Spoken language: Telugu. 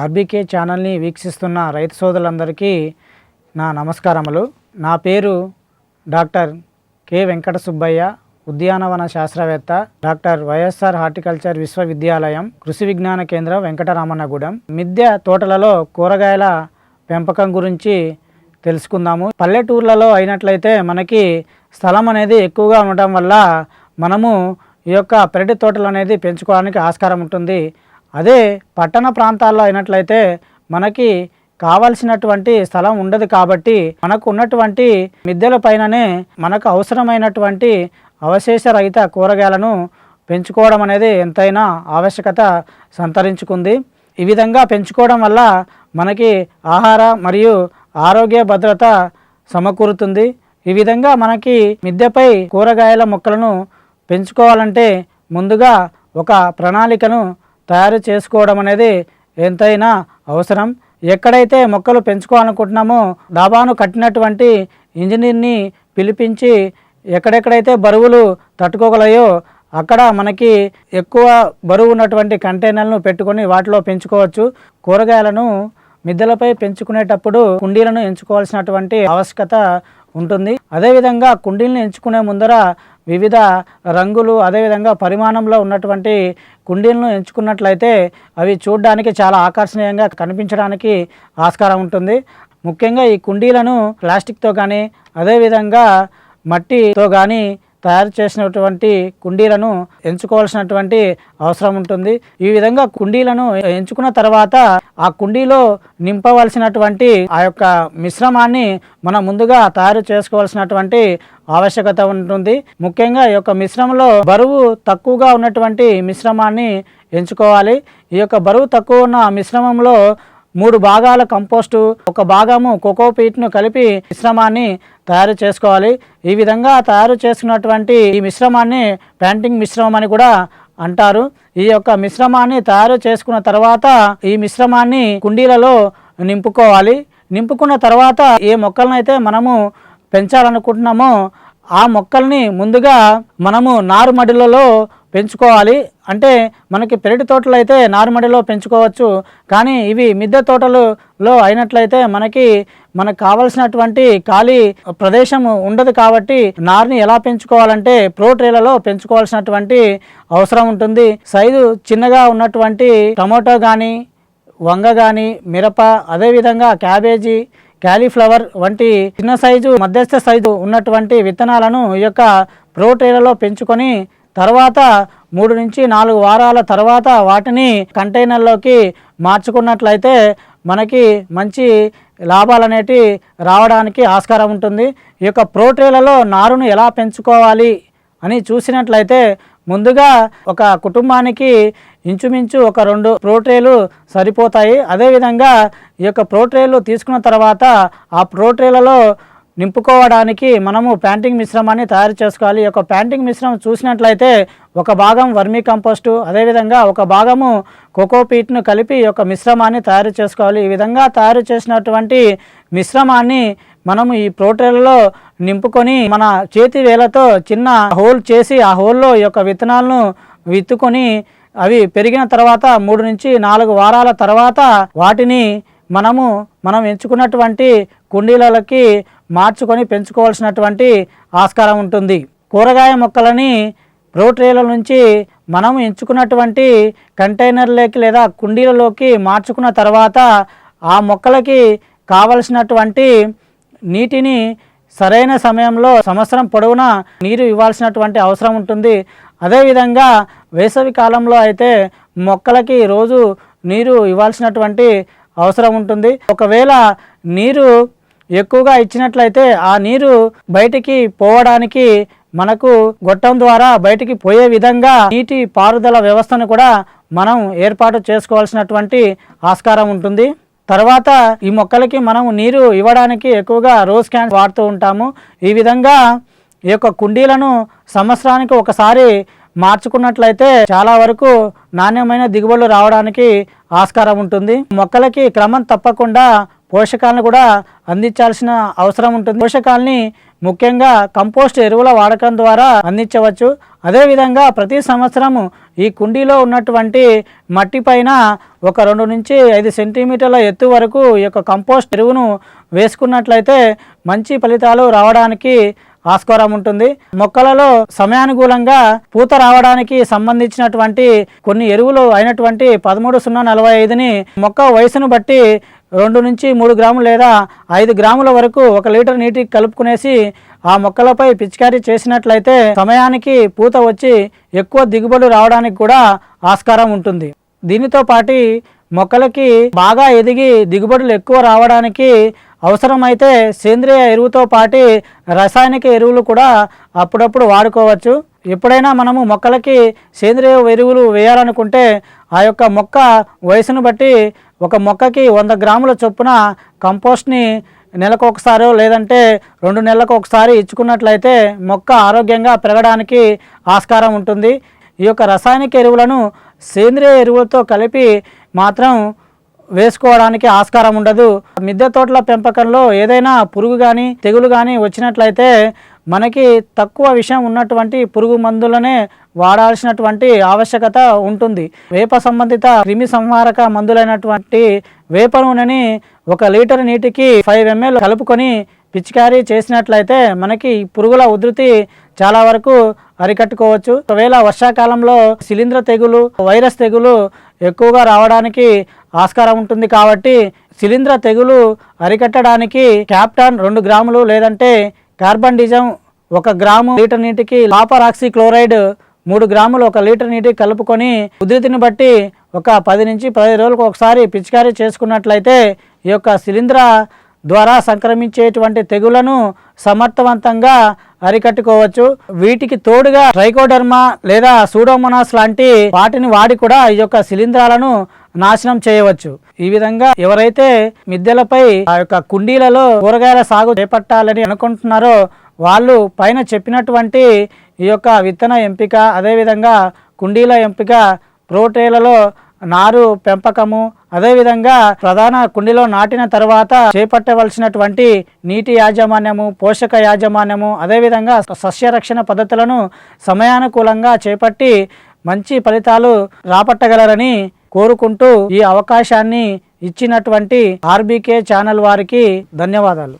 ఆర్బీకే ఛానల్ని వీక్షిస్తున్న రైతు సోదరులందరికీ నా నమస్కారములు. నా పేరు డాక్టర్ కె వెంకట సుబ్బయ్య ఉద్యానవన శాస్త్రవేత్త డాక్టర్ వైఎస్ఆర్ హార్టికల్చర్ విశ్వవిద్యాలయం కృషి విజ్ఞాన కేంద్రం వెంకటరామన్నగూడెం. మిద్దె తోటలలో కూరగాయల పెంపకం గురించి తెలుసుకుందాము. పల్లెటూర్లలో అయినట్లయితే మనకి స్థలం అనేది ఎక్కువగా ఉండటం వల్ల మనము ఈ యొక్క పెరటి తోటలు అనేది పెంచుకోవడానికి ఆస్కారం ఉంటుంది. అదే పట్టణ ప్రాంతాల్లో అయినట్లయితే మనకి కావలసినటువంటి స్థలం ఉండదు కాబట్టి మనకు ఉన్నటువంటి మిద్దెల పైననే మనకు అవసరమైనటువంటి అవశేష రహిత కూరగాయలను పెంచుకోవడం అనేది ఎంతైనా ఆవశ్యకత సంతరించుకుంది. ఈ విధంగా పెంచుకోవడం వల్ల మనకి ఆహార మరియు ఆరోగ్య భద్రత సమకూరుతుంది. ఈ విధంగా మనకి మిద్దెపై కూరగాయల మొక్కలను పెంచుకోవాలంటే ముందుగా ఒక ప్రణాళికను తయారు చేసుకోవడం అనేది ఎంతైనా అవసరం. ఎక్కడైతే మొక్కలు పెంచుకోవాలనుకుంటున్నామో డాబాను కట్టినటువంటి ఇంజనీర్ని పిలిపించి ఎక్కడెక్కడైతే బరువులు తట్టుకోగలయో అక్కడ మనకి ఎక్కువ బరువు ఉన్నటువంటి కంటైనర్లను పెట్టుకొని వాటిలో పెంచుకోవచ్చు. కూరగాయలను మిద్దెలపై పెంచుకునేటప్పుడు కుండీలను ఎంచుకోవాల్సినటువంటి ఆవశ్యకత ఉంటుంది. అదేవిధంగా కుండీలను ఎంచుకునే ముందర వివిధ రంగులు అదేవిధంగా పరిమాణంలో ఉన్నటువంటి కుండీలను ఎంచుకున్నట్లయితే అవి చూడడానికి చాలా ఆకర్షణీయంగా కనిపించడానికి ఆస్కారం ఉంటుంది. ముఖ్యంగా ఈ కుండీలను ప్లాస్టిక్తో కానీ అదేవిధంగా మట్టితో కానీ తయారు చేసినటువంటి కుండీలను ఎంచుకోవాల్సినటువంటి అవసరం ఉంటుంది. ఈ విధంగా కుండీలను ఎంచుకున్న తర్వాత ఆ కుండీలో నింపవలసినటువంటి ఆ యొక్క మిశ్రమాన్ని మనం ముందుగా తయారు చేసుకోవాల్సినటువంటి ఆవశ్యకత ఉంటుంది. ముఖ్యంగా ఈ యొక్క మిశ్రమంలో బరువు తక్కువగా ఉన్నటువంటి మిశ్రమాన్ని ఎంచుకోవాలి. ఈ యొక్క బరువు తక్కువ ఉన్న మిశ్రమంలో మూడు భాగాల కంపోస్టు ఒక భాగము కోకోపీట్ను కలిపి మిశ్రమాన్ని తయారు చేసుకోవాలి. ఈ విధంగా తయారు చేసుకున్నటువంటి ఈ మిశ్రమాన్ని ప్యాంటింగ్ మిశ్రమం అని కూడా అంటారు. ఈ యొక్క మిశ్రమాన్ని తయారు చేసుకున్న తర్వాత ఈ మిశ్రమాన్ని కుండీలలో నింపుకోవాలి. నింపుకున్న తర్వాత ఏ మొక్కలనైతే మనము పెంచాలనుకుంటున్నామో ఆ మొక్కల్ని ముందుగా మనము నారుమడిలలో పెంచుకోవాలి. అంటే మనకి పెరటి తోటలు అయితే నారుమడిలో పెంచుకోవచ్చు. కానీ ఇవి మిద్దె తోటలలో అయినట్లయితే మనకి మనకు కావలసినటువంటి ఖాళీ ప్రదేశం ఉండదు కాబట్టి నారుని ఎలా పెంచుకోవాలంటే ప్రో ట్రేలలో పెంచుకోవాల్సినటువంటి అవసరం ఉంటుంది. సైజు చిన్నగా ఉన్నటువంటి టమోటో కానీ వంగ కానీ మిరప అదేవిధంగా క్యాబేజీ క్యాలీఫ్లవర్ వంటి చిన్న సైజు మధ్యస్థ సైజు ఉన్నటువంటి విత్తనాలను ఈ యొక్క ప్రోటీలలో పెంచుకొని తర్వాత మూడు నుంచి నాలుగు వారాల తర్వాత వాటిని కంటైనర్లోకి మార్చుకున్నట్లయితే మనకి మంచి లాభాలు అనేటి రావడానికి ఆస్కారం ఉంటుంది. ఈ యొక్క ప్రోటీలలో నారును ఎలా పెంచుకోవాలి అని చూసినట్లయితే ముందుగా ఒక కుటుంబానికి ఇంచుమించు ఒక రెండు ప్రోట్రేలు సరిపోతాయి. అదేవిధంగా ఈ యొక్క ప్రోట్రేలు తీసుకున్న తర్వాత ఆ ప్రోట్రేలలో నింపుకోవడానికి మనము ప్యాంటింగ్ మిశ్రమాన్ని తయారు చేసుకోవాలి. ఈ యొక్క ప్యాంటింగ్ మిశ్రమం చూసినట్లయితే ఒక భాగం వర్మీ కంపోస్టు అదేవిధంగా ఒక భాగము కోకోపీట్ను కలిపి ఈ యొక్క మిశ్రమాన్ని తయారు చేసుకోవాలి. ఈ విధంగా తయారు చేసినటువంటి మిశ్రమాన్ని మనము ఈ ప్రోటీన్లలో నింపుకొని మన చేతి వేలతో చిన్న హోల్ చేసి ఆ హోల్లో ఈ యొక్క విత్తనాలను విత్తుకొని అవి పెరిగిన తర్వాత మూడు నుంచి నాలుగు వారాల తర్వాత వాటిని మనము మనం ఎంచుకున్నటువంటి కుండీలకి మార్చుకొని పెంచుకోవాల్సినటువంటి ఆస్కారం ఉంటుంది. కూరగాయ మొక్కలని ప్రోట్రేల నుంచి మనం ఎంచుకున్నటువంటి కంటైనర్లోకి లేదా కుండీలలోకి మార్చుకున్న తర్వాత ఆ మొక్కలకి కావలసినటువంటి నీటిని సరైన సమయంలో సంవత్సరం పొడవునా నీరు ఇవ్వాల్సినటువంటి అవసరం ఉంటుంది. అదేవిధంగా వేసవి కాలంలో అయితే మొక్కలకి రోజు నీరు ఇవ్వాల్సినటువంటి అవసరం ఉంటుంది. ఒకవేళ నీరు ఎక్కువగా ఇచ్చినట్లయితే ఆ నీరు బయటికి పోవడానికి మనకు గొట్టం ద్వారా బయటికి పోయే విధంగా నీటి పారుదల వ్యవస్థను కూడా మనం ఏర్పాటు చేసుకోవాల్సినటువంటి ఆస్కారం ఉంటుంది. తర్వాత ఈ మొక్కలకి మనం నీరు ఇవ్వడానికి ఎక్కువగా రోజ్ క్యాన్ వాడుతూ ఉంటాము. ఈ విధంగా ఈ యొక్క కుండీలను సంవత్సరానికి ఒకసారి మార్చుకున్నట్లయితే చాలా వరకు నాణ్యమైన దిగుబడులు రావడానికి ఆస్కారం ఉంటుంది. మొక్కలకి క్రమం తప్పకుండా పోషకాలను కూడా అందించాల్సిన అవసరం ఉంటుంది. పోషకాలని ముఖ్యంగా కంపోస్ట్ ఎరువుల వాడకం ద్వారా అందించవచ్చు. అదేవిధంగా ప్రతి సంవత్సరము ఈ కుండీలో ఉన్నటువంటి మట్టి పైన ఒక రెండు నుంచి ఐదు సెంటీమీటర్ల ఎత్తు వరకు ఈ యొక్క కంపోస్ట్ ఎరువును వేసుకున్నట్లయితే మంచి ఫలితాలు రావడానికి ఆస్కారం ఉంటుంది. మొక్కలలో సమయానుకూలంగా పూత రావడానికి సంబంధించినటువంటి కొన్ని ఎరువులు అయినటువంటి పదమూడు సున్నా నలభై ఐదుని మొక్క వయసును బట్టి రెండు నుంచి మూడు గ్రాములు లేదా ఐదు గ్రాముల వరకు ఒక లీటర్ నీటికి కలుపుకునేసి ఆ మొక్కలపై పిచికారీ చేసినట్లయితే సమయానికి పూత వచ్చి ఎక్కువ దిగుబడి రావడానికి కూడా ఆస్కారం ఉంటుంది. దీనితో పాటి మొక్కలకి బాగా ఎదిగి దిగుబడులు ఎక్కువ రావడానికి అవసరమైతే సేంద్రియ ఎరువుతో పాటి రసాయనిక ఎరువులు కూడా అప్పుడప్పుడు వాడుకోవచ్చు. ఎప్పుడైనా మనము మొక్కలకి సేంద్రియ ఎరువులు వేయాలనుకుంటే ఆ యొక్క మొక్క వయసును బట్టి ఒక మొక్కకి వంద గ్రాముల చొప్పున కంపోస్ట్ని నెలకు ఒకసారి లేదంటే రెండు నెలలకు ఒకసారి ఇచ్చుకున్నట్లయితే మొక్క ఆరోగ్యంగా పెరగడానికి ఆస్కారం ఉంటుంది. ఈ యొక్క రసాయనిక ఎరువులను సేంద్రియ ఎరువులతో కలిపి మాత్రం వేసుకోవడానికి ఆస్కారం ఉండదు. మిద్దె తోటల పెంపకంలో ఏదైనా పురుగు కానీ తెగులు కానీ వచ్చినట్లయితే మనకి తక్కువ విషయం ఉన్నటువంటి పురుగు మందులనే వాడాల్సినటువంటి ఆవశ్యకత ఉంటుంది. వేప సంబంధిత క్రిమి సంహారక మందులైనటువంటి వేప నూనెని ఒక లీటర్ నీటికి ఫైవ్ ఎంఎల్ కలుపుకొని పిచికారీ చేసినట్లయితే మనకి పురుగుల ఉధృతి చాలా వరకు అరికట్టుకోవచ్చు. ఒకవేళ వర్షాకాలంలో శిలీంద్ర తెగులు వైరస్ తెగులు ఎక్కువగా రావడానికి ఆస్కారం ఉంటుంది కాబట్టి శిలీంద్ర తెగులు అరికట్టడానికి క్యాప్టాన్ రెండు గ్రాములు లేదంటే కార్బన్ డిజం ఒక గ్రాము లీటర్ నీటికి లాపరాక్సీ క్లోరైడ్ మూడు గ్రాములు ఒక లీటర్ నీటికి కలుపుకొని ఉధృతిని బట్టి ఒక పది నుంచి పదిహేను రోజులకు ఒకసారి పిచికారీ చేసుకున్నట్లయితే ఈ యొక్క శిలీంద్ర ద్వారా సంక్రమించేటువంటి తెగులను సమర్థవంతంగా అరికట్టుకోవచ్చు. వీటికి తోడుగా ట్రైకోడర్మా లేదా సూడోమోనాస్ లాంటి వాటిని వాడి కూడా ఈ యొక్క శిలీంధ్రాలను నాశనం చేయవచ్చు. ఈ విధంగా ఎవరైతే మిద్దెలపై ఆ యొక్క కుండీలలో కూరగాయల సాగు చేపట్టాలని అనుకుంటున్నారో వాళ్ళు పైన చెప్పినటువంటి ఈ యొక్క విత్తన ఎంపిక అదేవిధంగా కుండీల ఎంపిక ప్రోటేలలో నారు పెంపకము అదేవిధంగా ప్రధాన కుండీలో నాటిన తర్వాత చేపట్టవలసినటువంటి నీటి యాజమాన్యము పోషక యాజమాన్యము అదేవిధంగా సస్యరక్షణ పద్ధతులను సమయానుకూలంగా చేపట్టి మంచి ఫలితాలు రాబట్టగలరని కోరుకుంటూ ఈ అవకాశాన్ని ఇచ్చినటువంటి ఆర్బీకే ఛానల్ వారికి ధన్యవాదాలు.